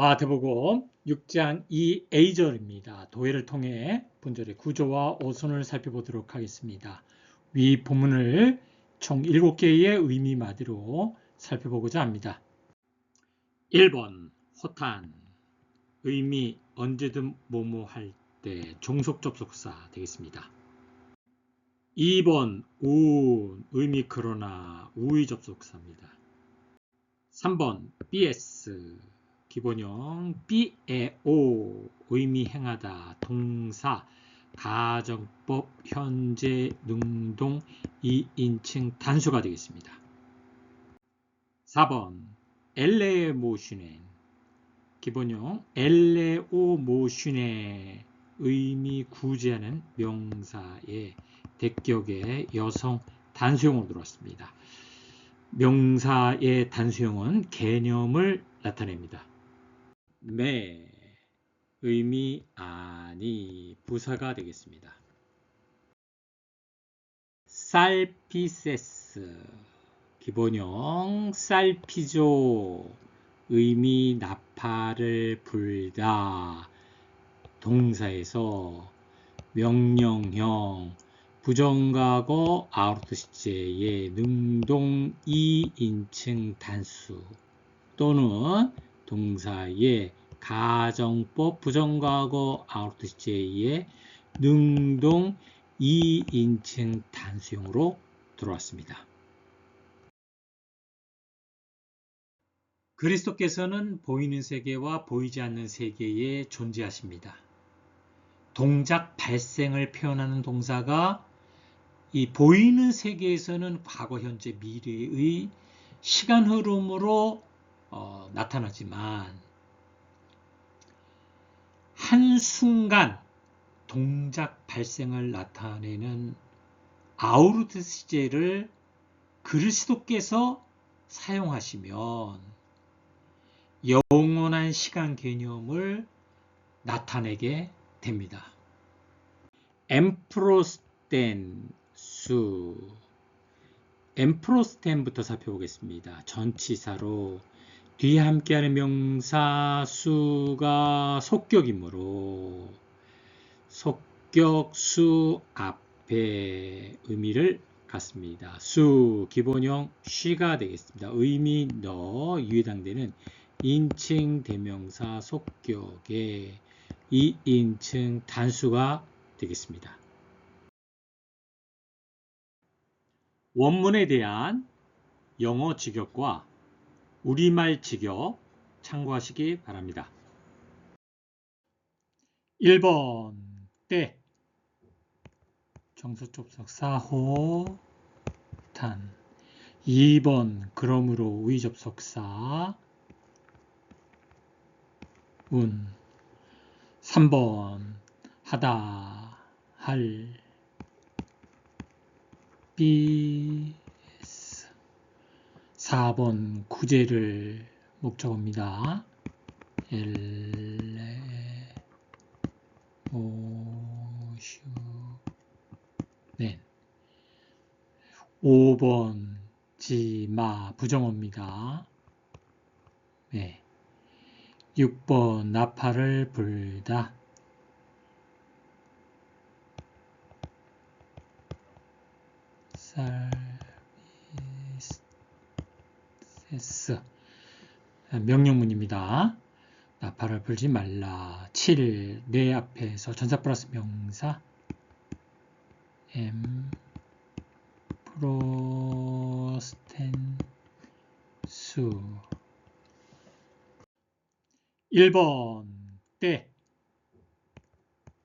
마태복음 6장 2a절입니다. 도해를 통해 분절의 구조와 오선을 살펴보도록 하겠습니다. 위 본문을 총 7개의 의미마디로 살펴보고자 합니다. 1번 호탄 의미 언제든 뭐뭐 할 때 종속 접속사 되겠습니다. 2번 운 의미 그러나 우의 접속사입니다. 3번 bs 기본형 B에오 의미 행하다 동사 가정법 현재 능동 2인칭 단수가 되겠습니다. 4번 엘레 모슈넨 기본형 엘레오 모슈네 의미 구제하는 명사의 대격의 여성 단수형으로 들어왔습니다. 명사의 단수형은 개념을 나타냅니다. 매 의미 아니 부사가 되겠습니다. 살피세스 기본형 살피조 의미 나팔을 불다 동사에서 명령형 부정과거 아우르트 시제의 능동 2인칭 단수 또는 동사의 가정법 부정과거 아우르트 시제의 능동 2인칭 단수형으로 들어왔습니다. 그리스도께서는 보이는 세계와 보이지 않는 세계에 존재하십니다. 동작 발생을 표현하는 동사가 이 보이는 세계에서는 과거, 현재, 미래의 시간 흐름으로 어, 나타나지만 한순간 동작 발생을 나타내는 아우르트 시제를 그리스도께서 사용하시면 영원한 시간 개념을 나타내게 됩니다. 엠프로스텐 수 엠프로스텐부터 살펴보겠습니다. 전치사로 뒤에 함께하는 명사 수가 속격이므로 속격 수 앞에 의미를 갖습니다. 수 기본형 쉬가 되겠습니다. 의미 너 유해당되는 인칭 대명사 속격의 2인칭 단수가 되겠습니다. 원문에 대한 영어 직역과 우리말 직역 참고하시기 바랍니다. 1번 때. 정수접속 사 호 탄. 2번 그러므로 위접속사 운. 3번 하다 할. 비 4번 구제를 목적어입니다. 엘레 오슈 네. 5번 지마 부정어입니다. 네. 6번 나팔을 불다 살 S. 명령문입니다. 나팔을 불지 말라. 7. 내 앞에서 전사 플러스 명사 M. 프로스텐 수 1번. 때.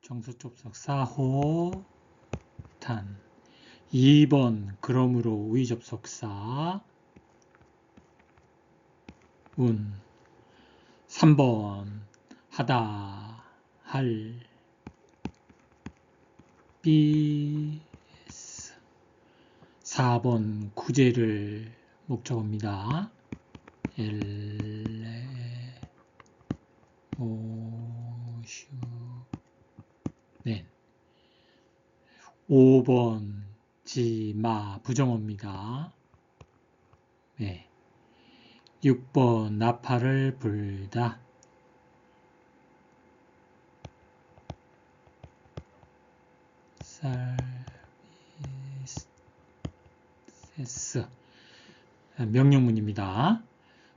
정수접속 사호 탄. 2번. 그러므로 위접속사 운 3번 하다 할 BS 4번 구제를 목적어입니다. 엘레 오슈 네 5번 지마 부정어입니다. 네. 6번 나팔을 불다. 4세스 아, 명령문입니다.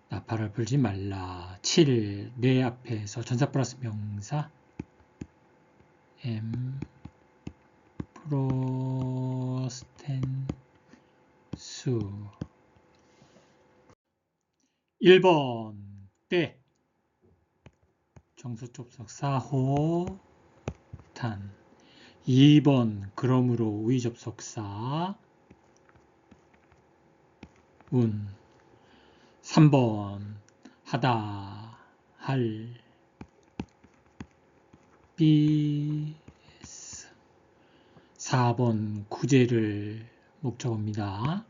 나팔을 불지 말라. 7. 내 앞에서 전사 플러스 명사 M 프로스텐수 1번. 때 정수 접속 사호 탄. 2번. 그러므로 우의접속사. 운. 3번. 하다. 할. BS 4번. 구제를 목적어입니다.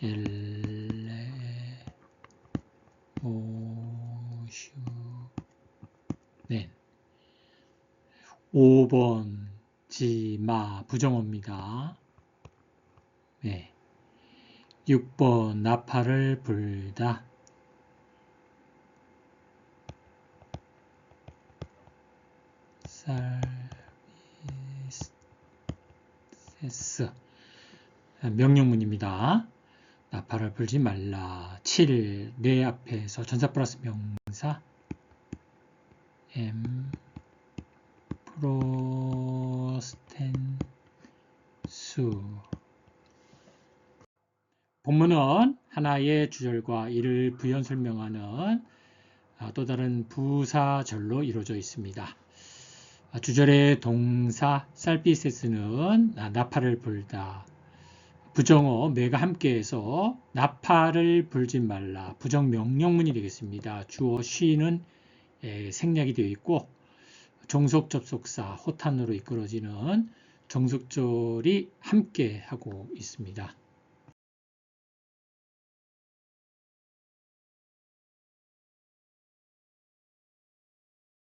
엘레 오슈 네. 5번 지마 부정어입니다. 네. 6번 나팔을 불다. 서비스 명령문입니다. 나팔을 불지 말라. 7. 내 앞에서 전사 플러스 명사 M 프로스텐 수 본문은 하나의 주절과 이를 부연 설명하는 아, 또 다른 부사절로 이루어져 있습니다. 아, 주절의 동사 살피세스는 아, 나팔을 불다. 부정어 매가 함께해서 나팔을 불지 말라. 부정 명령문이 되겠습니다. 주어 쉬는 생략이 되어 있고 종속 접속사 호탄으로 이끌어지는 정속절이 함께 하고 있습니다.